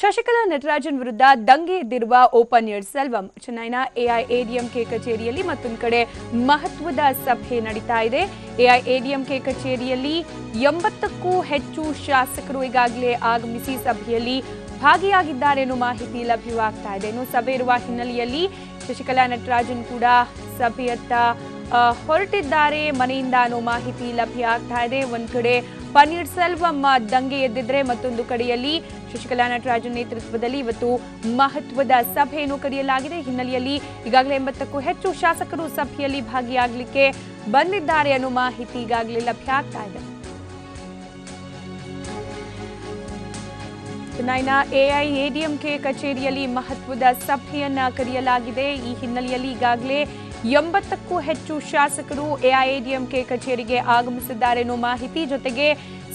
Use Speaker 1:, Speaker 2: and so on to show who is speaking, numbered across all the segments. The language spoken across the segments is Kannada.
Speaker 1: ಶಶಿಕಲಾ ನಟರಾಜನ್ ವಿರುದ್ಧ ದಂಗೆ ಎದ್ದಿರುವ ಓಪನ್ ಏರ್ ಸೆಲ್ವಂ. ಚೆನ್ನೈನ ಎಐಎಡಿಎಂಕೆ ಕಚೇರಿಯಲ್ಲಿ ಮತ್ತೊಂದು ಕಡೆ ಮಹತ್ವದ ಸಭೆ ನಡೀತಾ ಇದೆ. ಎಐಎಡಿಎಂಕೆ ಕಚೇರಿಯಲ್ಲಿ ಎಂಬತ್ತಕ್ಕೂ ಹೆಚ್ಚು ಶಾಸಕರು ಈಗಾಗಲೇ ಆಗಮಿಸಿ ಸಭೆಯಲ್ಲಿ ಭಾಗಿಯಾಗಿದ್ದಾರೆ ಎನ್ನುವ ಮಾಹಿತಿ ಲಭ್ಯವಾಗ್ತಾ ಇದೆ. ಇನ್ನು ಸಭೆ ಇರುವ ಹಿನ್ನೆಲೆಯಲ್ಲಿ ಶಶಿಕಲಾ ನಟರಾಜನ್ ಕೂಡ ಸಭೆಯತ್ತ ಹೊರಟಿದ್ದಾರೆ ಮನೆಯಿಂದ ಅನ್ನೋ ಮಾಹಿತಿ ಲಭ್ಯ ಆಗ್ತಾ ಇದೆ. ಒಂದ್ ಕಡೆ ಪನ್ನೀರ್ ಸೆಲ್ವಂ ದಂಗೆ ಎದ್ದಿದ್ರೆ ಮತ್ತೊಂದು ಕಡೆಯಲ್ಲಿ ಶಶಿಕಲಾ ನಟರಾಜನ್ ನೇತೃತ್ವದಲ್ಲಿ ಇವತ್ತು ಮಹತ್ವದ ಸಭೆಯನ್ನು ಕರೆಯಲಾಗಿದೆ. ಹಿನ್ನೆಲೆಯಲ್ಲಿ ಈಗಾಗಲೇ ಎಂಬತ್ತಕ್ಕೂ ಹೆಚ್ಚು ಶಾಸಕರು ಸಭೆಯಲ್ಲಿ ಭಾಗಿಯಾಗಲಿಕ್ಕೆ ಬಂದಿದ್ದಾರೆ ಅನ್ನೋ ಮಾಹಿತಿ ಈಗಾಗಲೇ ಲಭ್ಯ ಆಗ್ತಾ ಇದೆ. ಚೆನ್ನೈನ ಎಐಎಡಿಎಂಕೆ ಕಚೇರಿಯಲ್ಲಿ ಮಹತ್ವದ ಸಭೆಯನ್ನ ಕರೆಯಲಾಗಿದೆ. ಈ ಹಿನ್ನೆಲೆಯಲ್ಲಿ ಈಗಾಗಲೇ ಎಂಬತ್ತಕ್ಕೂ ಹೆಚ್ಚು ಶಾಸಕರು ಎಐಎಡಿಎಂಕೆ ಕಚೇರಿಗೆ ಆಗಮಿಸಿದ್ದಾರೆ ಅನ್ನೋ ಮಾಹಿತಿ ಜೊತೆಗೆ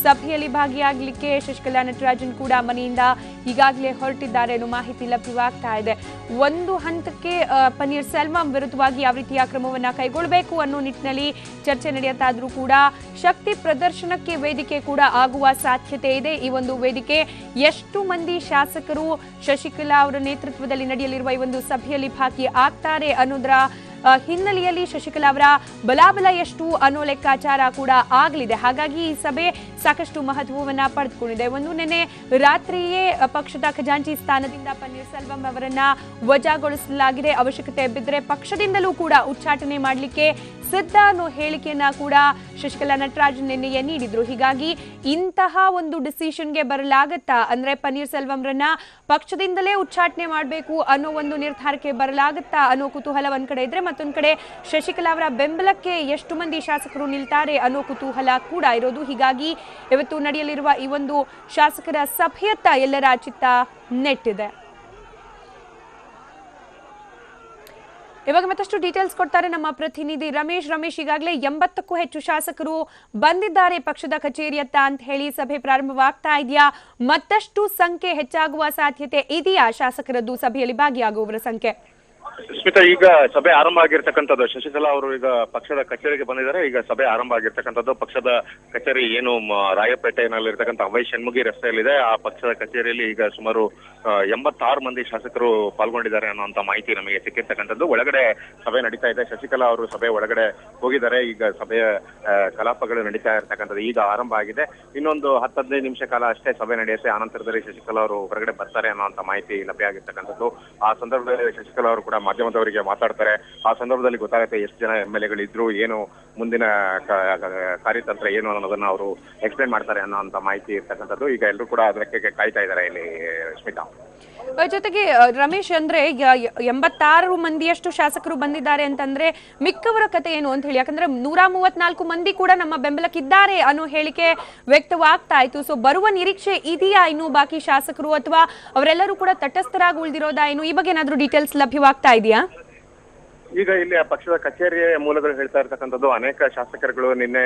Speaker 1: ಸಭೆಯಲ್ಲಿ ಭಾಗಿಯಾಗಲಿಕ್ಕೆ ಶಶಿಕಲಾ ನಟರಾಜನ್ ಕೂಡ ಮನೆಯಿಂದ ಈಗಾಗಲೇ ಹೊರಟಿದ್ದಾರೆ ಅನ್ನೋ ಮಾಹಿತಿ ಲಭ್ಯವಾಗ್ತಾ ಇದೆ. ಒಂದು ಹಂತಕ್ಕೆ ಪನ್ನೀರ್ ಸೆಲ್ವಂ ವಿರುದ್ಧವಾಗಿ ಯಾವ ರೀತಿಯ ಕ್ರಮವನ್ನು ಕೈಗೊಳ್ಳಬೇಕು ಅನ್ನೋ ನಿಟ್ಟಿನಲ್ಲಿ ಚರ್ಚೆ ನಡೆಯುತ್ತಾದರೂ ಕೂಡ ಶಕ್ತಿ ಪ್ರದರ್ಶನಕ್ಕೆ ವೇದಿಕೆ ಕೂಡ ಆಗುವ ಸಾಧ್ಯತೆ ಇದೆ. ಈ ಒಂದು ವೇದಿಕೆ ಎಷ್ಟು ಮಂದಿ ಶಾಸಕರು ಶಶಿಕಲಾ ಅವರ ನೇತೃತ್ವದಲ್ಲಿ ನಡೆಯಲಿರುವ ಈ ಒಂದು ಸಭೆಯಲ್ಲಿ ಭಾಗಿ ಆಗ್ತಾರೆ ಅನ್ನೋದರ ಹಿನ್ನೆಲೆಯಲ್ಲಿ ಶಶಿಕಲಾ ಅವರ ಬಲಾಬಲ ಎಷ್ಟು ಅನ್ನೋ ಲೆಕ್ಕಾಚಾರ ಕೂಡ ಆಗಲಿದೆ. ಹಾಗಾಗಿ ಈ ಸಭೆ ಸಾಕಷ್ಟು ಮಹತ್ವವನ್ನ ಪಡೆದುಕೊಂಡಿದೆ. ಒಂದು ನಿನ್ನೆ ರಾತ್ರಿಯೇ ಪಕ್ಷದ ಖಜಾಂಚಿ ಸ್ಥಾನದಿಂದ ಪನ್ನೀರ್ಸೆಲ್ವಂ ಅವರನ್ನ ವಜಾಗೊಳಿಸಲಾಗಿದೆ. ಅವಶ್ಯಕತೆ ಬಿದ್ದರೆ ಪಕ್ಷದಿಂದಲೂ ಕೂಡ ಉಚ್ಚಾಟನೆ ಮಾಡಲಿಕ್ಕೆ ಸಿದ್ಧ ಅನ್ನೋ ಹೇಳಿಕೆಯನ್ನ ಕೂಡ ಶಶಿಕಲಾ ನಟರಾಜನ್ ನಿನ್ನೆಯೇ ನೀಡಿದ್ರು. ಹೀಗಾಗಿ ಇಂತಹ ಒಂದು ಡಿಸಿಷನ್ಗೆ ಬರಲಾಗತ್ತಾ? ಅಂದ್ರೆ ಪನ್ನೀರ್ ಸೆಲ್ವಂರನ್ನ ಪಕ್ಷದಿಂದಲೇ ಉಚ್ಚಾಟನೆ ಮಾಡಬೇಕು ಅನ್ನೋ ಒಂದು ನಿರ್ಧಾರಕ್ಕೆ ಬರಲಾಗತ್ತಾ ಅನ್ನೋ ಕುತೂಹಲ ಒಂದ್ ಕಡೆ ಇದ್ರೆ ಮತ್ತೊಂದ್ ಕಡೆ, ಶಶಿಕಲಾ ಅವರ ಬೆಂಬಲಕ್ಕೆ ಎಷ್ಟು ಮಂದಿ ಶಾಸಕರು ನಿಲ್ತಾರೆ ಅನ್ನೋ ಕುತೂಹಲ ಕೂಡ ಇರೋದು. ಹೀಗಾಗಿ ಇವತ್ತು ನಡೆಯಲಿರುವ ಈ ಒಂದು ಶಾಸಕರ ಸಭೆಯತ್ತ ಎಲ್ಲರ ಚಿತ್ತ ನೆಟ್ಟಿದೆ. ಇವಾಗ ಮತ್ತಷ್ಟು ಡೀಟೇಲ್ಸ್ ಕೊಡ್ತಾರೆ ನಮ್ಮ ಪ್ರತಿನಿಧಿ ರಮೇಶ್. ರಮೇಶ್, ಈಗಾಗಲೇ ಎಂಬತ್ತಕ್ಕೂ ಹೆಚ್ಚು ಶಾಸಕರು ಬಂದಿದ್ದಾರೆ ಪಕ್ಷದ ಕಚೇರಿಯತ್ತ ಅಂತ ಹೇಳಿ ಸಭೆ ಪ್ರಾರಂಭವಾಗ್ತಾ ಇದೆಯಾ? ಮತ್ತಷ್ಟು ಸಂಖ್ಯೆ ಹೆಚ್ಚಾಗುವ ಸಾಧ್ಯತೆ ಇದೆಯಾ? ಶಾಸಕರದ್ದು ಸಭೆಯಲ್ಲಿ ಭಾಗಿಯಾಗುವವರ ಸಂಖ್ಯೆ.
Speaker 2: ಸ್ಮಿತಾ, ಈಗ ಸಭೆ ಆರಂಭ ಆಗಿರ್ತಕ್ಕಂಥದ್ದು, ಶಶಿಕಲಾ ಅವರು ಈಗ ಪಕ್ಷದ ಕಚೇರಿಗೆ ಬಂದಿದ್ದಾರೆ. ಈಗ ಸಭೆ ಆರಂಭ ಆಗಿರ್ತಕ್ಕಂಥದ್ದು, ಪಕ್ಷದ ಕಚೇರಿ ಏನು ರಾಯಪೇಟೆನಲ್ಲಿರ್ತಕ್ಕಂಥ ಅವೈ ಷಣ್ಮುಗಿ ರಸ್ತೆಯಲ್ಲಿದೆ. ಆ ಪಕ್ಷದ ಕಚೇರಿಯಲ್ಲಿ ಈಗ ಸುಮಾರು ಎಂಬತ್ತಾರು ಮಂದಿ ಶಾಸಕರು ಪಾಲ್ಗೊಂಡಿದ್ದಾರೆ ಅನ್ನುವಂಥ ಮಾಹಿತಿ ನಮಗೆ ಸಿಕ್ಕಿರ್ತಕ್ಕಂಥದ್ದು. ಒಳಗಡೆ ಸಭೆ ನಡೀತಾ ಇದೆ. ಶಶಿಕಲಾ ಅವರು ಸಭೆ ಒಳಗಡೆ ಹೋಗಿದ್ದಾರೆ. ಈಗ ಸಭೆಯ ಕಲಾಪಗಳು ನಡೀತಾ ಇರ್ತಕ್ಕಂಥದ್ದು ಈಗ ಆರಂಭ ಆಗಿದೆ. ಇನ್ನೊಂದು ಹತ್ತು ಹದಿನೈದು ನಿಮಿಷ ಕಾಲ ಅಷ್ಟೇ ಸಭೆ ನಡೆಯುತ್ತೆ. ಆನಂತರದಲ್ಲಿ ಶಶಿಕಲಾ ಅವರು ಹೊರಗಡೆ ಬರ್ತಾರೆ ಅನ್ನುವಂಥ ಮಾಹಿತಿ ಲಭ್ಯ ಆಗಿರ್ತಕ್ಕಂಥದ್ದು. ಆ ಸಂದರ್ಭದಲ್ಲಿ ಶಶಿಕಲಾ ಅವರು ಕೂಡ ಮಾಧ್ಯಮದವರಿಗೆ ಮಾತಾಡ್ತಾರೆ. ಆ ಸಂದರ್ಭದಲ್ಲಿ ಗೊತ್ತಾಗುತ್ತೆ ಎಷ್ಟು ಜನ ಎಂ ಎಲ್ ಏನು ಮುಂದಿನ ಕಾರ್ಯತಂತ್ರ ಏನು ಅನ್ನೋದನ್ನ ಅವರು ಎಕ್ಸ್ಪ್ಲೈನ್ ಮಾಡ್ತಾರೆ ಅನ್ನೋಂತ ಮಾಹಿತಿ ಇರ್ತಕ್ಕಂಥದ್ದು ಈಗ ಎಲ್ಲರೂ ಕೂಡ ಅದಕ್ಕೆ ಕಾಯ್ತಾ ಇದ್ದಾರೆ ಇಲ್ಲಿ ಸ್ಮಿತಾ
Speaker 1: ಜೊತೆಗೆ ರಮೇಶ್ ಅಂದ್ರೆ ಎಂಬತ್ತಾರು ಮಂದಿಯಷ್ಟು ಶಾಸಕರು ಬಂದಿದ್ದಾರೆ ಅಂತಂದ್ರೆ ಮಿಕ್ಕವರ ಕತೆ ಏನು ಅಂತ ಹೇಳಿ. ಯಾಕಂದ್ರೆ ನೂರ ಮೂವತ್ನಾಲ್ಕು ಮಂದಿ ಕೂಡ ನಮ್ಮ ಬೆಂಬಲಕ್ಕಿದ್ದಾರೆ ಅನ್ನೋ ಹೇಳಿಕೆ ವ್ಯಕ್ತವಾಗ್ತಾ ಇತ್ತು. ಸೊ ಬರುವ ನಿರೀಕ್ಷೆ ಇದೆಯಾ ಇನ್ನು ಬಾಕಿ ಶಾಸಕರು ಅಥವಾ ಅವರೆಲ್ಲರೂ ಕೂಡ ತಟಸ್ಥರಾಗಿ ಉಳಿದಿರೋದಾ ಏನು ಈ ಬಗ್ಗೆ ಏನಾದ್ರೂ ಡೀಟೇಲ್ಸ್ ಲಭ್ಯವಾಗ್ತಾ ಇದೆಯಾ?
Speaker 2: ಈಗ ಇಲ್ಲಿ ಪಕ್ಷದ ಕಚೇರಿಯ ಮೂಲಗಳು ಹೇಳ್ತಾ ಇರ್ತಕ್ಕಂಥದ್ದು ಅನೇಕ ಶಾಸಕರುಗಳು ನಿನ್ನೆ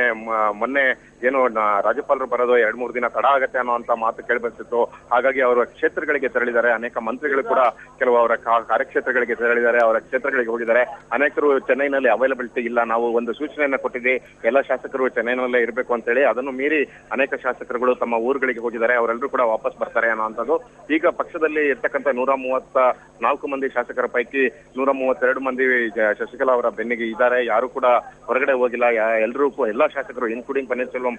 Speaker 2: ಮೊನ್ನೆ ಏನು ರಾಜ್ಯಪಾಲರು ಬರೋದು ಎರಡ್, ಮೂರು ದಿನ ತಡ ಆಗತ್ತೆ ಅನ್ನೋಂತ ಮಾತು ಕೇಳಿಬರ್ತಿತ್ತು ಹಾಗಾಗಿ ಅವರ ಕ್ಷೇತ್ರಗಳಿಗೆ ತೆರಳಿದ್ದಾರೆ. ಅನೇಕ ಮಂತ್ರಿಗಳು ಕೂಡ ಕೆಲವು ಅವರ ಕಾರ್ಯಕ್ಷೇತ್ರಗಳಿಗೆ ತೆರಳಿದ್ದಾರೆ. ಅವರ ಕ್ಷೇತ್ರಗಳಿಗೆ ಹೋಗಿದ್ದಾರೆ. ಅನೇಕರು ಚೆನ್ನೈನಲ್ಲಿ ಅವೈಲಬಿಲಿಟಿ ಇಲ್ಲ. ನಾವು ಒಂದು ಸೂಚನೆಯನ್ನ ಕೊಟ್ಟಿದ್ವಿ ಎಲ್ಲ ಶಾಸಕರು ಚೆನ್ನೈನಲ್ಲೇ ಇರಬೇಕು ಅಂತ ಹೇಳಿ ಅದನ್ನು ಮೀರಿ ಅನೇಕ ಶಾಸಕರುಗಳು ತಮ್ಮ ಊರುಗಳಿಗೆ ಹೋಗಿದ್ದಾರೆ. ಅವರೆಲ್ಲರೂ ಕೂಡ ವಾಪಸ್ ಬರ್ತಾರೆ ಅನ್ನೋಂಥದ್ದು ಈಗ ಪಕ್ಷದಲ್ಲಿ ಇರ್ತಕ್ಕಂಥ ನೂರ ಮೂವತ್ತ ನಾಲ್ಕು ಮಂದಿ ಶಾಸಕರ ಪೈಕಿ ನೂರ ಮೂವತ್ತೆರಡು ಮಂದಿ ಶಶಿಕಲಾ ಅವರ ಬೆನ್ನಿಗೆ ಇದ್ದಾರೆ. ಯಾರು ಕೂಡ ಹೊರಗಡೆ ಹೋಗಿಲ್ಲ. ಎಲ್ಲರೂ ಎಲ್ಲಾ ಶಾಸಕರು ಇನ್ಕ್ಲೂಡಿಂಗ್ ಪನ್ನೀರ್ಸೆಲ್ವಂ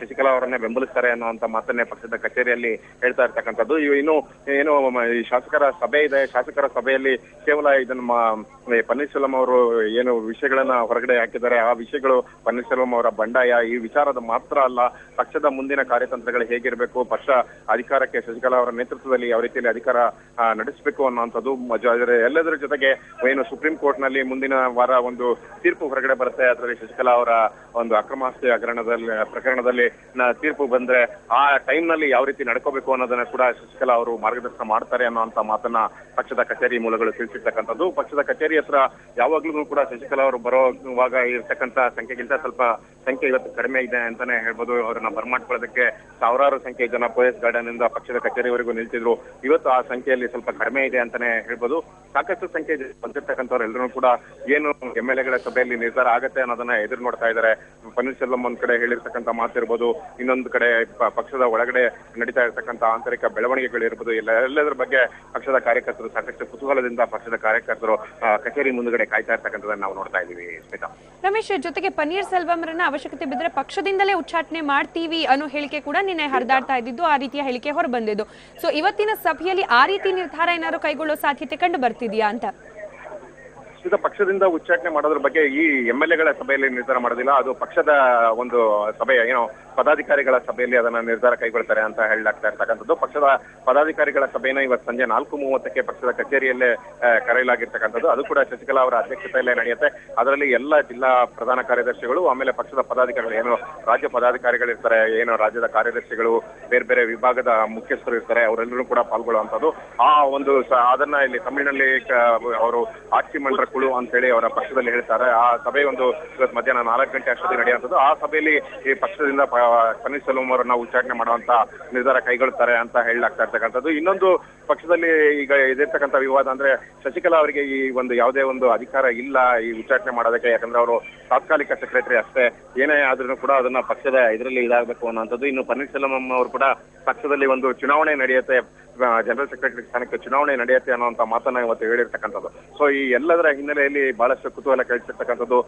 Speaker 2: ಶಶಿಕಲಾ ಅವರನ್ನೇ ಬೆಂಬಲಿಸ್ತಾರೆ ಅನ್ನುವಂತ ಮಾತನ್ನೇ ಪಕ್ಷದ ಕಚೇರಿಯಲ್ಲಿ ಹೇಳ್ತಾ ಇರ್ತಕ್ಕಂಥದ್ದು. ಇನ್ನು, ಏನು ಶಾಸಕರ ಸಭೆ ಇದೆ. ಶಾಸಕರ ಸಭೆಯಲ್ಲಿ ಕೇವಲ ಇದನ್ನ ಪನ್ನೀರ್ಸೆಲ್ವಂ ಅವರು ಏನು ವಿಷಯಗಳನ್ನ ಹೊರಗಡೆ ಹಾಕಿದ್ದಾರೆ. ಆ ವಿಷಯಗಳು ಪನ್ನೀರ್ಸೆಲ್ವಂ ಅವರ ಬಂಡಾಯ. ಈ ವಿಚಾರದ ಮಾತ್ರ ಅಲ್ಲ, ಪಕ್ಷದ ಮುಂದಿನ ಕಾರ್ಯತಂತ್ರಗಳು ಹೇಗಿರಬೇಕು, ಪಕ್ಷ ಅಧಿಕಾರಕ್ಕೆ ಶಶಿಕಲಾ ಅವರ ನೇತೃತ್ವದಲ್ಲಿ ಯಾವ ರೀತಿಯಲ್ಲಿ ಅಧಿಕಾರ ನಡೆಸಬೇಕು ಅನ್ನುವಂಥದ್ದು ಎಲ್ಲದರ ಜೊತೆಗೆ ಏನು ಸುಪ್ರೀಂ ಕೋರ್ಟ್ ನಲ್ಲಿ ಮುಂದಿನ ವಾರ ಒಂದು ತೀರ್ಪು ಹೊರಗಡೆ ಬರುತ್ತೆ. ಅದರಲ್ಲಿ ಶಶಿಕಲಾ ಅವರ ಒಂದು ಅಕ್ರಮಾಸ್ತಿ ಹಗರಣದಲ್ಲಿ ಪ್ರಕರಣದಲ್ಲಿ ತೀರ್ಪು ಬಂದ್ರೆ ಆ ಟೈಮ್ನಲ್ಲಿ ಯಾವ ರೀತಿ ನಡ್ಕೋಬೇಕು ಅನ್ನೋದನ್ನ ಕೂಡ ಶಶಿಕಲಾ ಅವರು ಮಾರ್ಗದರ್ಶನ ಮಾಡ್ತಾರೆ ಅನ್ನೋಂತ ಮಾತನ್ನ ಪಕ್ಷದ ಕಚೇರಿ ಮೂಲಗಳು ತಿಳಿಸಿರ್ತಕ್ಕಂಥದ್ದು. ಪಕ್ಷದ ಕಚೇರಿ ಹತ್ರ ಯಾವಾಗ್ಲೂ ಕೂಡ ಶಶಿಕಲಾ ಅವರು ಬರೋವಾಗ ಇರ್ತಕ್ಕಂಥ ಸಂಖ್ಯೆಗಿಂತ ಸ್ವಲ್ಪ ಸಂಖ್ಯೆ ಇವತ್ತು ಕಡಿಮೆ ಇದೆ ಅಂತಾನೆ ಹೇಳ್ಬೋದು. ಅವರನ್ನ ಬರ್ಮಾಡ್ಕೊಳ್ಳೋದಕ್ಕೆ ಸಾವಿರಾರು ಸಂಖ್ಯೆ ಜನ ಪೊಲೀಸ್ ಗಾರ್ಡನ್ ಇಂದ ಪಕ್ಷದ ಕಚೇರಿವರೆಗೂ ನಿಲ್ತಿದ್ರು. ಇವತ್ತು ಆ ಸಂಖ್ಯೆಯಲ್ಲಿ ಸ್ವಲ್ಪ ಕಡಿಮೆ ಇದೆ ಅಂತಾನೆ ಹೇಳ್ಬೋದು. ಸಾಕಷ್ಟು ಸಂಖ್ಯೆ ಬಂದಿರ್ತಕ್ಕಂಥವ್ರು ಎಲ್ಲರೂ ಕೂಡ ಏನು ಎಂ ಎಲ್ ಎಗಳ ಸಭೆಯಲ್ಲಿ ನಿರ್ಧಾರ ಆಗತ್ತೆ ಅನ್ನೋದನ್ನ ಎದುರು ನೋಡ್ತಾ ಇದ್ದಾರೆ. ಪನ್ನೀರ್ಸೆಲ್ವಂ ಒಂದ್ ಕಡೆ ಹೇಳಿರ್ತಕ್ಕಂಥ ಮಾತಿರ್ಬೋದು ಇನ್ನೊಂದು ಕಡೆ ಪಕ್ಷದ ಒಳಗಡೆ ನಡೀತಾ ಇರ್ತಕ್ಕಂಥ ಆಂತರಿಕ ಬೆಳವಣಿಗೆಗಳಿರ್ಬೋದು ಎಲ್ಲ, ಎಲ್ಲದರ ಬಗ್ಗೆ ಪಕ್ಷದ ಕಾರ್ಯಕರ್ತರು ಸಾಕಷ್ಟು ಕುತೂಹಲದಿಂದ ಪಕ್ಷದ ಕಾರ್ಯಕರ್ತರು ಕಚೇರಿ ಮುಂದುಗಡೆ ಕಾಯ್ತಾ ಇರ್ತಕ್ಕಂಥದ್ದನ್ನ ನಾವು ನೋಡ್ತಾ ಇದ್ದೀವಿ, ಸ್ಮಿತಾ.
Speaker 1: ರಮೇಶ್, ಜೊತೆಗೆ ಪನ್ನೀರ್ ಸೆಲ್ವಂರನ್ನ ಅವಶ್ಯಕತೆ ಬಿದ್ದರೆ ಪಕ್ಷದಿಂದಲೇ ಉಚ್ಚಾಟನೆ ಮಾಡ್ತೀವಿ ಅನ್ನೋ ಹೇಳಿಕೆ ಕೂಡ ನಿನ್ನೆ ಹರಿದಾಡ್ತಾ ಇದ್ದಿದ್ದು, ಆ ರೀತಿಯ ಹೇಳಿಕೆ ಹೊರ ಬಂದಿದ್ದು ಸೊ ಇವತ್ತಿನ ಸಭೆಯಲ್ಲಿ ಆ ರೀತಿ ನಿರ್ಧಾರ ಏನಾದ್ರು ಕೈಗೊಳ್ಳೋ ಸಾಧ್ಯತೆ ಕಂಡು ಬರ್ತಿದ್ಯಾ ಅಂತ?
Speaker 2: ಈಗ ಪಕ್ಷದಿಂದ ಉಚ್ಚಾಟನೆ ಮಾಡೋದ್ರ ಬಗ್ಗೆ ಈ ಎಂ ಎಲ್ ಎಗಳ ಸಭೆಯಲ್ಲಿ ನಿರ್ಧಾರ ಮಾಡೋದಿಲ್ಲ. ಅದು ಪಕ್ಷದ ಒಂದು ಸಭೆ ಏನೋ ಪದಾಧಿಕಾರಿಗಳ ಸಭೆಯಲ್ಲಿ ಅದನ್ನ ನಿರ್ಧಾರ ಕೈಗೊಳ್ತಾರೆ ಅಂತ ಹೇಳಲಾಗ್ತಾ ಇರ್ತಕ್ಕಂಥದ್ದು. ಪಕ್ಷದ ಪದಾಧಿಕಾರಿಗಳ ಸಭೆನ ಇವತ್ತು ಸಂಜೆ ನಾಲ್ಕು ಮೂವತ್ತಕ್ಕೆ ಪಕ್ಷದ ಕಚೇರಿಯಲ್ಲೇ ಕರೆಯಲಾಗಿರ್ತಕ್ಕಂಥದ್ದು. ಅದು ಕೂಡ ಶಶಿಕಲಾ ಅವರ ಅಧ್ಯಕ್ಷತೆಯಲ್ಲೇ ನಡೆಯುತ್ತೆ. ಅದರಲ್ಲಿ ಎಲ್ಲ ಜಿಲ್ಲಾ ಪ್ರಧಾನ ಕಾರ್ಯದರ್ಶಿಗಳು, ಆಮೇಲೆ ಪಕ್ಷದ ಪದಾಧಿಕಾರಿಗಳು, ಏನು ರಾಜ್ಯ ಪದಾಧಿಕಾರಿಗಳಿರ್ತಾರೆ ಏನು ರಾಜ್ಯದ ಕಾರ್ಯದರ್ಶಿಗಳು, ಬೇರೆ ಬೇರೆ ವಿಭಾಗದ ಮುಖ್ಯಸ್ಥರು ಇರ್ತಾರೆ, ಅವರೆಲ್ಲರೂ ಕೂಡ ಪಾಲ್ಗೊಳ್ಳುವಂಥದ್ದು. ಆ ಒಂದು ಅದನ್ನ ಇಲ್ಲಿ ತಮಿಳಿನಲ್ಲಿ ಅವರು ಆಕ್ಷಿ ಮಂಡ್ರ ಕುಳು ಅಂತ ಹೇಳಿ ಅವರ ಪಕ್ಷದಲ್ಲಿ ಹೇಳ್ತಾರೆ. ಆ ಸಭೆ ಒಂದು ಇವತ್ತು ಮಧ್ಯಾಹ್ನ ನಾಲ್ಕು ಗಂಟೆ ಅಷ್ಟೊತ್ತಿಗೆ ನಡೆಯುವಂಥದ್ದು. ಆ ಸಭೆಯಲ್ಲಿ ಈ ಪಕ್ಷದಿಂದ ಪ- ಪನ್ನೀರ್ಸೆಲ್ವಂ ಅವರನ್ನ ಉಚ್ಚಾಟನೆ ಮಾಡುವಂತ ನಿರ್ಧಾರ ಕೈಗೊಳ್ತಾರೆ ಅಂತ ಹೇಳಲಾಗ್ತಾ ಇರ್ತಕ್ಕಂಥದ್ದು. ಇನ್ನೊಂದು ಪಕ್ಷದಲ್ಲಿ ಈಗ ಇದಿರ್ತಕ್ಕಂಥ ವಿವಾದ ಅಂದ್ರೆ ಶಶಿಕಲಾ ಅವರಿಗೆ ಈ ಒಂದು ಯಾವುದೇ ಒಂದು ಅಧಿಕಾರ ಇಲ್ಲ ಈ ಉಚ್ಚಾಟನೆ ಮಾಡೋದಕ್ಕೆ. ಯಾಕಂದ್ರೆ ಅವರು ತಾತ್ಕಾಲಿಕ ಸೆಕ್ರೆಟರಿ ಅಷ್ಟೇ. ಏನೇ ಆದ್ರೂ ಕೂಡ ಅದನ್ನ ಪಕ್ಷದ ಇದರಲ್ಲಿ ಇದಾಗಬೇಕು ಅನ್ನೋಂಥದ್ದು ಇನ್ನು ಪನ್ನೀರ್ಸೆಲ್ವಂ ಅವರು ಕೂಡ ಪಕ್ಷದಲ್ಲಿ ಒಂದು ಚುನಾವಣೆ ನಡೆಯುತ್ತೆ. ಜನರಲ್ ಸೆಕ್ರೆಟರಿ ಸ್ಥಾನಕ್ಕೆ ಚುನಾವಣೆ ನಡೆಯುತ್ತೆ ಅನ್ನುವಂತ ಮಾತನ್ನ ಇವತ್ತು ಹೇಳಿರ್ತಕ್ಕಂಥದ್ದು. ಸೊ ಈ ಎಲ್ಲದರ ಹಿನ್ನೆಲೆಯಲ್ಲಿ ಬಹಳಷ್ಟು ಕುತೂಹಲ ಕಳಿಸಿರ್ತಕ್ಕಂಥದ್ದು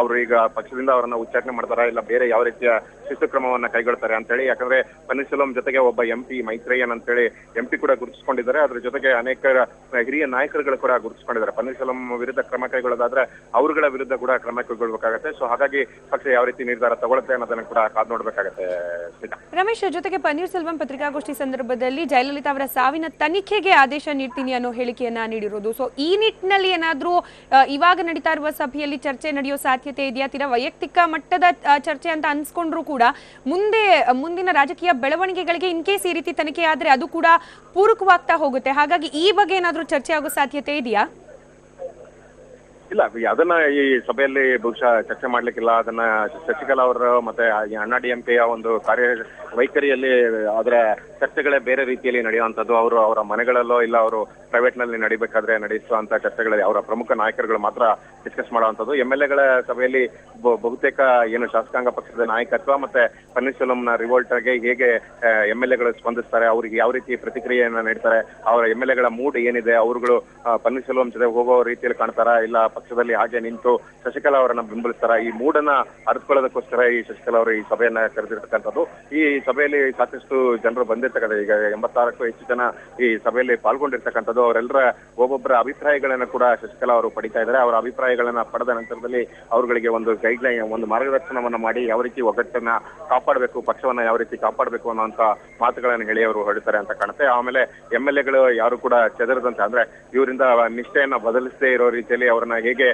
Speaker 2: ಅವರು ಈಗ ಪಕ್ಷದಿಂದ ಅವರನ್ನ ಉಚ್ಚಾಟನೆ ಮಾಡ್ತಾರಾ ಇಲ್ಲ ಬೇರೆ ಯಾವ ರೀತಿಯ ಶಿಸ್ತು ಕ್ರಮವನ್ನ ಕೈಗೊಳ್ತಾರೆ ಅಂತ ಹೇಳಿ, ಯಾಕಂದ್ರೆ ಪನ್ನೀರ್ಸೆಲ್ವಂ ಜೊತೆಗೆ ಒಬ್ಬ ಎಂ ಪಿ ಮೈತ್ರೇಯನ್ ಅಂತ ಹೇಳಿ ಎಂ ಪಿ ಕೂಡ ಗುರುತಿಸಿಕೊಂಡಿದ್ದಾರೆ. ಅದ್ರ ಜೊತೆಗೆ ಅನೇಕ ಹಿರಿಯ ನಾಯಕರುಗಳು ಕೂಡ ಗುರುತಿಸಿಕೊಂಡಿದ್ದಾರೆ. ಪನ್ನೀರ್ಸೆಲ್ವಂ ವಿರುದ್ಧ ಕ್ರಮ ಕೈಗೊಳ್ಳೋದಾದ್ರೆ ಅವರುಗಳ ವಿರುದ್ಧ ಕೂಡ ಕ್ರಮ ಕೈಗೊಳ್ಬೇಕಾಗತ್ತೆ. ಸೊ ಹಾಗಾಗಿ ಪಕ್ಷ ಯಾವ ರೀತಿ ನಿರ್ಧಾರ ತಗೊಳುತ್ತೆ ಅನ್ನೋದನ್ನ ಕೂಡ ಕಾದ್ ನೋಡ್ಬೇಕಾಗತ್ತೆ
Speaker 1: ರಮೇಶ್, ಜೊತೆಗೆ ಪನ್ನೀರ್ಸೆಲ್ವಂ ಪತ್ರಿಕಾಗೋಷ್ಠಿ ಸಂದರ್ಭದಲ್ಲಿ ಜಯಲಲಿತಾ ಅವರ ಸಾವಿನ ತನಿಖೆಗೆ ಆದೇಶ ನೀಡ್ತೀನಿ ಅನ್ನೋ ಹೇಳಿಕೆಯನ್ನ ನೀಡಿರೋದು. ಸೊ ಈ ನಿಟ್ಟಿನಲ್ಲಿ ಏನಾದ್ರೂ ಇವಾಗ ನಡೀತಾ ಇರುವ ಸಭೆಯಲ್ಲಿ ಚರ್ಚೆ ನಡೆಯೋ ಸಾಧ್ಯತೆ ಇದೆಯಾ? ತೀರಾ ವೈಯಕ್ತಿಕ ಮಟ್ಟದ ಚರ್ಚೆ ಅಂತ ಅನ್ಸ್ಕೊಂಡ್ರು ಕೂಡ ಮುಂದೆ, ಮುಂದಿನ ರಾಜಕೀಯ ಬೆಳವಣಿಗೆಗಳಿಗೆ ಇನ್ ಕೇಸ್ ಈ ರೀತಿ ತನಿಖೆ ಆದ್ರೆ ಅದು ಕೂಡ ಪೂರಕವಾಗ್ತಾ ಹೋಗುತ್ತೆ. ಹಾಗಾಗಿ ಈ ಬಗ್ಗೆ ಏನಾದ್ರೂ ಚರ್ಚೆ ಆಗೋ ಸಾಧ್ಯತೆ ಇದೆಯಾ?
Speaker 2: ಇಲ್ಲ, ಅದನ್ನ ಈ ಸಭೆಯಲ್ಲಿ ಬಹುಶಃ ಚರ್ಚೆ ಮಾಡ್ಲಿಕ್ಕಿಲ್ಲ. ಅದನ್ನ ಶಶಿಕಲಾ ಅವರು ಮತ್ತೆ ಅಣ್ಣಾ ಡಿ ಎಂ ಕೆಯ ಒಂದು ಕಾರ್ಯ ವೈಖರಿಯಲ್ಲಿ ಅದರ ಚರ್ಚೆಗಳೇ ಬೇರೆ ರೀತಿಯಲ್ಲಿ ನಡೆಯುವಂತದ್ದು ಅವರು ಅವರ ಮನೆಗಳಲ್ಲೋ ಇಲ್ಲ, ಅವರು ಪ್ರೈವೇಟ್ನಲ್ಲಿ ನಡಿಬೇಕಾದ್ರೆ ನಡೆಸುವಂತ ಚರ್ಚೆಗಳಲ್ಲಿ ಅವರ ಪ್ರಮುಖ ನಾಯಕರುಗಳು ಮಾತ್ರ ಡಿಸ್ಕಸ್ ಮಾಡುವಂತದ್ದು ಎಂ ಎಲ್ ಎಗಳ ಸಭೆಯಲ್ಲಿ ಬಹುತೇಕ ಏನು ಶಾಸಕಾಂಗ ಪಕ್ಷದ ನಾಯಕತ್ವ ಮತ್ತೆ ಪನ್ನೀರ್ಸೆಲ್ವಂನ ರಿವೋಲ್ಟ್ಗೆ ಹೇಗೆ ಎಂ ಎಲ್ ಎಗಳು ಸ್ಪಂದಿಸ್ತಾರೆ, ಅವರಿಗೆ ಯಾವ ರೀತಿ ಪ್ರತಿಕ್ರಿಯೆಯನ್ನ ನೀಡ್ತಾರೆ, ಅವರ ಎಂ ಎಲ್ ಎಗಳ ಮೂಡ್ ಏನಿದೆ, ಅವರುಗಳು ಪನ್ನೀರ್ಸೆಲ್ವಂ ಜೊತೆ ಹೋಗೋ ರೀತಿಯಲ್ಲಿ ಕಾಣ್ತಾರ, ಇಲ್ಲ ಪಕ್ಷದಲ್ಲಿ ಹಾಗೆ ನಿಂತು ಶಶಿಕಲಾ ಅವರನ್ನ ಬೆಂಬಲಿಸ್ತಾರ, ಈ ಮೂಡನ್ನ ಅರಿತುಕೊಳ್ಳೋದಕ್ಕೋಸ್ಕರ ಈ ಶಶಿಕಲಾ ಅವರು ಈ ಸಭೆಯನ್ನ ಕರೆದಿರ್ತಕ್ಕಂಥದ್ದು. ಈ ಸಭೆಯಲ್ಲಿ ಸಾಕಷ್ಟು ಜನರು ಬಂದಿರ್ತಕ್ಕಂಥ ಈಗ ಎಂಬತ್ತಾರಕ್ಕೂ ಹೆಚ್ಚು ಜನ ಈ ಸಭೆಯಲ್ಲಿ ಪಾಲ್ಗೊಂಡಿರ್ತಕ್ಕಂಥದ್ದು. ಅವರೆಲ್ಲರ ಒಬ್ಬೊಬ್ಬರ ಅಭಿಪ್ರಾಯಗಳನ್ನ ಕೂಡ ಶಶಿಕಲಾ ಅವರು ಪಡಿತಾ ಇದ್ದಾರೆ. ಅವರ ಅಭಿಪ್ರಾಯಗಳನ್ನ ಪಡೆದ ನಂತರದಲ್ಲಿ ಅವರುಗಳಿಗೆ ಒಂದು ಗೈಡ್ಲೈನ್ ಒಂದು ಮಾರ್ಗದರ್ಶನವನ್ನ ಮಾಡಿ ಯಾವ ರೀತಿ ಒಗ್ಗಟ್ಟನ್ನ ಕಾಪಾಡಬೇಕು, ಪಕ್ಷವನ್ನ ಯಾವ ರೀತಿ ಕಾಪಾಡಬೇಕು ಅನ್ನುವಂತ ಮಾತುಗಳನ್ನು ಹೇಳಿ ಅವರು ಹೊರಡ್ತಾರೆ ಅಂತ ಕಾಣುತ್ತೆ. ಆಮೇಲೆ ಎಂ ಎಲ್ ಎಗಳು ಯಾರು ಕೂಡ ಚದರದಂತೆ ಅಂದ್ರೆ ಇವರಿಂದ ನಿಷ್ಠೆಯನ್ನ ಬದಲಿಸದೇ ಇರೋ ರೀತಿಯಲ್ಲಿ ಅವರನ್ನ ಹೇಗೆ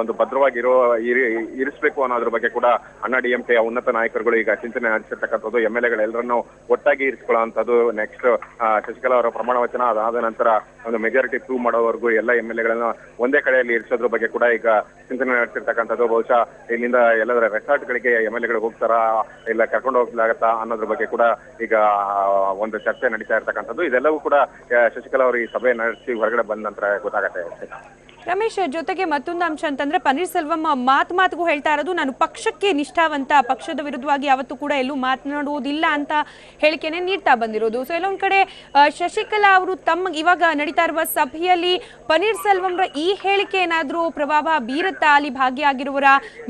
Speaker 2: ಒಂದು ಭದ್ರವಾಗಿರೋ, ಇರಿ, ಇರಿಸಬೇಕು ಅನ್ನೋದ್ರ ಬಗ್ಗೆ ಕೂಡ ಅಣ್ಣಾ ಡಿ ಎಂ ಕೆಯ ಉನ್ನತ ನಾಯಕರುಗಳು ಈಗ ಚಿಂತನೆ ನಡೆಸಿರ್ತಕ್ಕಂಥದ್ದು. ಎಂ ಎಲ್ ಎಗಳೆಲ್ಲರನ್ನು ಒಟ್ಟಾಗಿ ಇರಿಸಿಕೊಳ್ಳುವಂತದ್ದು ನೆಕ್ಸ್ಟ್ ಶಶಿಕಲಾ ಅವರ ಪ್ರಮಾಣ ವಚನ ಅದಾದ ನಂತರ ಒಂದು ಮೆಜಾರಿಟಿ ಪ್ರೂವ್ ಮಾಡೋವರೆಗೂ ಎಲ್ಲ ಎಂ ಎಲ್ ಎಗಳನ್ನ ಒಂದೇ ಕಡೆಯಲ್ಲಿ ಇರಿಸೋದ್ರ ಬಗ್ಗೆ ಕೂಡ ಈಗ ಚಿಂತನೆ ನಡೆಸಿರ್ತಕ್ಕಂಥದ್ದು ಬಹುಶಃ ಇಲ್ಲಿಂದ ಎಲ್ಲದರ ರೆಸಾರ್ಟ್ಗಳಿಗೆ ಎಂ ಎಲ್ ಎಗಳು ಹೋಗ್ತಾರಾ, ಇಲ್ಲ ಕರ್ಕೊಂಡು ಹೋಗ್ಲಾಗತ್ತಾ ಅನ್ನೋದ್ರ ಬಗ್ಗೆ ಕೂಡ ಈಗ ಒಂದು ಚರ್ಚೆ ನಡೀತಾ ಇರ್ತಕ್ಕಂಥದ್ದು. ಇದೆಲ್ಲವೂ ಕೂಡ ಶಶಿಕಲಾ ಅವರು ಈ ಸಭೆ ನಡೆಸಿ ಹೊರಗಡೆ ಬಂದ ನಂತರ ಗೊತ್ತಾಗತ್ತೆ.
Speaker 1: ರಮೇಶ್, ಜೊತೆಗೆ ಮತ್ತೊಂದು ಅಂಶ ಅಂತಂದ್ರೆ ಪನ್ನೀರ್ ಸೆಲ್ವಂ ಮಾತು ಮಾತುಗೂ ಹೇಳ್ತಾ ಇರೋದು, ನಾನು ಪಕ್ಷಕ್ಕೆ ನಿಷ್ಠಾವಂತ ಪಕ್ಷದ ವಿರುದ್ಧವಾಗಿ ಯಾವತ್ತೂ ಕೂಡ ಎಲ್ಲೂ ಮಾತನಾಡುವುದಿಲ್ಲ ಅಂತ ಹೇಳಿಕೆನೆ ನೀಡ್ತಾ ಬಂದಿರೋದು. ಸೊ ಎಲ್ಲೊಂದ್ ಕಡೆ ಶಶಿಕಲಾ ಅವರು ತಮ್ಮ ಇವಾಗ ನಡೀತಾ ಇರುವ ಸಭೆಯಲ್ಲಿ ಪನ್ನೀರ್ ಸೆಲ್ವಂರ ಈ ಹೇಳಿಕೆ ಏನಾದರೂ ಪ್ರಭಾವ ಬೀರುತ್ತಾ, ಅಲ್ಲಿ ಭಾಗಿಯಾಗಿರುವರ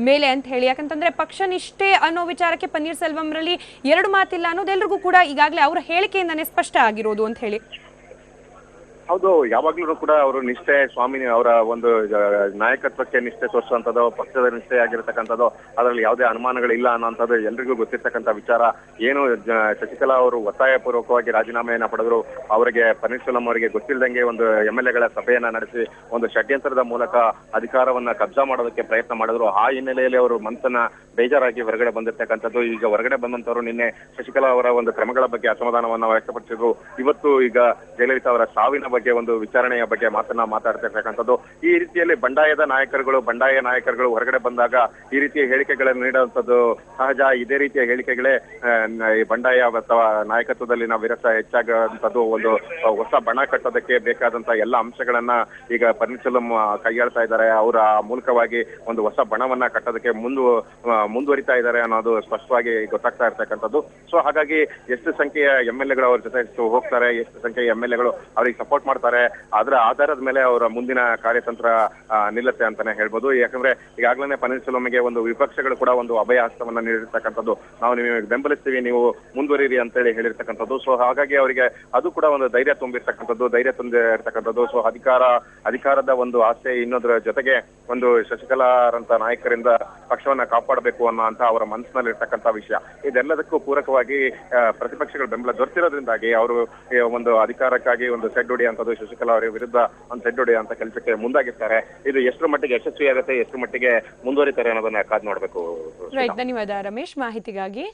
Speaker 1: ಮೇಲೆ ಅಂತ ಹೇಳಿ. ಯಾಕಂತಂದ್ರೆ ಪಕ್ಷ ನಿಷ್ಠೆ ಅನ್ನೋ ವಿಚಾರಕ್ಕೆ ಪನ್ನೀರ್ ಸೆಲ್ವಂರಲ್ಲಿ ಎರಡು ಮಾತಿಲ್ಲ ಅನ್ನೋದು ಎಲ್ರಿಗೂ ಕೂಡ ಈಗಾಗಲೇ ಅವರ ಹೇಳಿಕೆಯಿಂದನೇ ಸ್ಪಷ್ಟ ಆಗಿರೋದು ಅಂತ ಹೇಳಿ.
Speaker 2: ಹೌದು, ಯಾವಾಗ್ಲೂ ಕೂಡ ಅವರು ನಿಷ್ಠೆ ಸ್ವಾಮಿ ಅವರ ಒಂದು ನಾಯಕತ್ವಕ್ಕೆ ನಿಷ್ಠೆ ತೋರಿಸುವಂಥದ್ದು, ಪಕ್ಷದ ನಿಷ್ಠೆ ಆಗಿರತಕ್ಕಂಥದ್ದು, ಅದರಲ್ಲಿ ಯಾವುದೇ ಅನುಮಾನಗಳಿಲ್ಲ ಅನ್ನೋಂಥದ್ದು ಎಲ್ರಿಗೂ ಗೊತ್ತಿರ್ತಕ್ಕಂಥ ವಿಚಾರ. ಏನು ಶಶಿಕಲಾ ಅವರು ಒತ್ತಾಯ ಪೂರ್ವಕವಾಗಿ ರಾಜೀನಾಮೆಯನ್ನ ಪಡೆದ್ರು, ಅವರಿಗೆ ಪನ್ನೀರ್ಸೆಲ್ವಂ ಅವರಿಗೆ ಗೊತ್ತಿಲ್ಲದಂಗೆ ಒಂದು ಎಂ ಎಲ್ ಎಗಳ ಸಭೆಯನ್ನ ನಡೆಸಿ, ಒಂದು ಷಡ್ಯಂತ್ರದ ಮೂಲಕ ಅಧಿಕಾರವನ್ನ ಕಬ್ಜಾ ಮಾಡೋದಕ್ಕೆ ಪ್ರಯತ್ನ ಮಾಡಿದ್ರು. ಆ ಹಿನ್ನೆಲೆಯಲ್ಲಿ ಅವರು ಮನಸ್ಸನ್ನ ಬೇಜಾರಾಗಿ ಹೊರಗಡೆ ಬಂದಿರ್ತಕ್ಕಂಥದ್ದು. ಈಗ ಹೊರಗಡೆ ಬಂದಂತವರು ನಿನ್ನೆ ಶಶಿಕಲಾ ಅವರ ಒಂದು ಕ್ರಮಗಳ ಬಗ್ಗೆ ಅಸಮಾಧಾನವನ್ನ ವ್ಯಕ್ತಪಡಿಸಿದ್ರು. ಇವತ್ತು ಈಗ ಜಯಲಲಿತಾ ಅವರ ಸಾವಿನ ಬಗ್ಗೆ ಬಗ್ಗೆ ಒಂದು ವಿಚಾರಣೆಯ ಬಗ್ಗೆ ಮಾತನ್ನ ಮಾತಾಡ್ತಿರ್ತಕ್ಕಂಥದ್ದು ಈ ರೀತಿಯಲ್ಲಿ ಬಂಡಾಯದ ನಾಯಕರುಗಳು, ಬಂಡಾಯ ನಾಯಕರುಗಳು ಹೊರಗಡೆ ಬಂದಾಗ ಈ ರೀತಿಯ ಹೇಳಿಕೆಗಳನ್ನು ನೀಡುವಂಥದ್ದು ಸಹಜ. ಇದೇ ರೀತಿಯ ಹೇಳಿಕೆಗಳೇ ಈ ಬಂಡಾಯ ಅಥವಾ ನಾಯಕತ್ವದಲ್ಲಿನ ವಿರಸ ಹೆಚ್ಚಾಗುವಂಥದ್ದು ಒಂದು ಹೊಸ ಬಣ ಕಟ್ಟೋದಕ್ಕೆ ಬೇಕಾದಂತಹ ಎಲ್ಲ ಅಂಶಗಳನ್ನ ಈಗ ಪನ್ನೀರ್ಸೆಲ್ವಂ ಕೈಯಾಳ್ತಾ ಇದ್ದಾರೆ. ಅವರ ಮೂಲಕವಾಗಿ ಒಂದು ಹೊಸ ಬಣವನ್ನ ಕಟ್ಟೋದಕ್ಕೆ ಮುಂದು ಮುಂದುವರಿತಾ ಇದ್ದಾರೆ ಅನ್ನೋದು ಸ್ಪಷ್ಟವಾಗಿ ಗೊತ್ತಾಗ್ತಾ ಇರ್ತಕ್ಕಂಥದ್ದು. ಸೊ ಹಾಗಾಗಿ ಎಷ್ಟು ಸಂಖ್ಯೆಯ ಎಂ ಎಲ್ ಎಗಳು ಅವ್ರ ಜೊತೆ ಹೋಗ್ತಾರೆ, ಎಷ್ಟು ಸಂಖ್ಯೆಯ ಎಂ ಎಲ್ ಎಗಳು ಅವ್ರಿಗೆ ಸಪೋರ್ಟ್ ಮಾಡ್ತಾರೆ. ಅದರ ಆಧಾರದ ಮೇಲೆ ಅವರ ಮುಂದಿನ ಕಾರ್ಯತಂತ್ರ ನಿಲ್ಲುತ್ತೆ ಅಂತಾನೆ ಹೇಳ್ಬೋದು. ಯಾಕಂದ್ರೆ ಈಗಾಗಲೇ ಪನ್ನೀರ್ಸೆಲ್ವಂಗೆ ಒಂದು ವಿಪಕ್ಷಗಳು ಕೂಡ ಒಂದು ಅಭಯ ಹಸ್ತವನ್ನ ನೀಡಿರ್ತಕ್ಕಂಥದ್ದು ನಾವು ನಿಮಗೆ ಬೆಂಬಲಿಸ್ತೀವಿ, ನೀವು ಮುಂದುವರಿರಿ ಅಂತೇಳಿ ಹೇಳಿರ್ತಕ್ಕಂಥದ್ದು. ಸೊ ಹಾಗಾಗಿ ಅವರಿಗೆ ಅದು ಕೂಡ ಒಂದು ಧೈರ್ಯ ತುಂಬಿರ್ತಕ್ಕಂಥದ್ದು ಧೈರ್ಯ ತುಂಬಿರ್ತಕ್ಕಂಥದ್ದು ಸೊ ಅಧಿಕಾರ, ಅಧಿಕಾರದ ಒಂದು ಆಸೆ ಇನ್ನೊಂದರ ಜೊತೆಗೆ ಒಂದು ಶಶಿಕಲಾರಂತ ನಾಯಕರಿಂದ ಪಕ್ಷವನ್ನ ಕಾಪಾಡಬೇಕು ಅನ್ನೋ ಅಂತ ಅವರ ಮನಸ್ಸಿನಲ್ಲಿ ಇರ್ತಕ್ಕಂಥ ವಿಷಯ. ಇದೆಲ್ಲದಕ್ಕೂ ಪೂರಕವಾಗಿ ಪ್ರತಿಪಕ್ಷಗಳ ಬೆಂಬಲ ದೊರೆತಿರೋದ್ರಿಂದಾಗಿ ಅವರು ಒಂದು ಅಧಿಕಾರಕ್ಕಾಗಿ ಒಂದು ಸೆಡ್ ಹೊಡೆಯುವಂಥದ್ದು ಶಶಿಕಲಾ ಅವರ ವಿರುದ್ಧ ಒಂದು ಸೆಡ್ ಅಂತ ಕೆಲಸಕ್ಕೆ ಮುಂದಾಗಿರ್ತಾರೆ. ಇದು ಎಷ್ಟು ಮಟ್ಟಿಗೆ ಯಶಸ್ವಿ ಆಗುತ್ತೆ ಎಷ್ಟು ಮಟ್ಟಿಗೆ ಮುಂದುವರಿತಾರೆ ಅನ್ನೋದನ್ನ ಕಾದ್ ನೋಡ್ಬೇಕು.
Speaker 1: ರಮೇಶ್. ಮಾಹಿತಿಗಾಗಿ